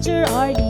teacher or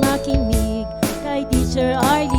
Makinig. Kay Teacher Arlene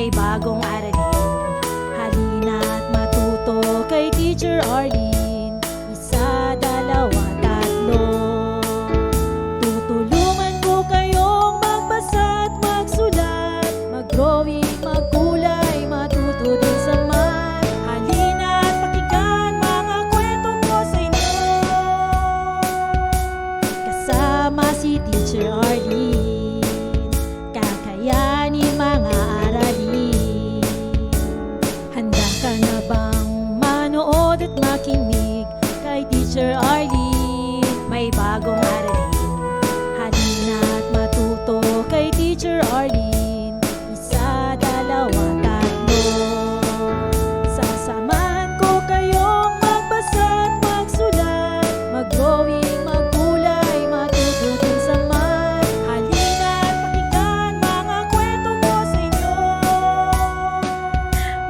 May bagong aralin. Halina at matuto kay Teacher Arlene. Isa, dalawa, tatlo. Tutulungan ko kayong magbasa at magsulat. Mag-drawing, magkulay, matuto din sa math. Halina at pakinggan mga kwento ko sa inyo. Kasama si Teacher Arlene Kay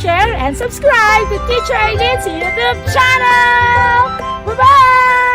share, and subscribe to Teacher Eileen's YouTube channel! Bye-bye!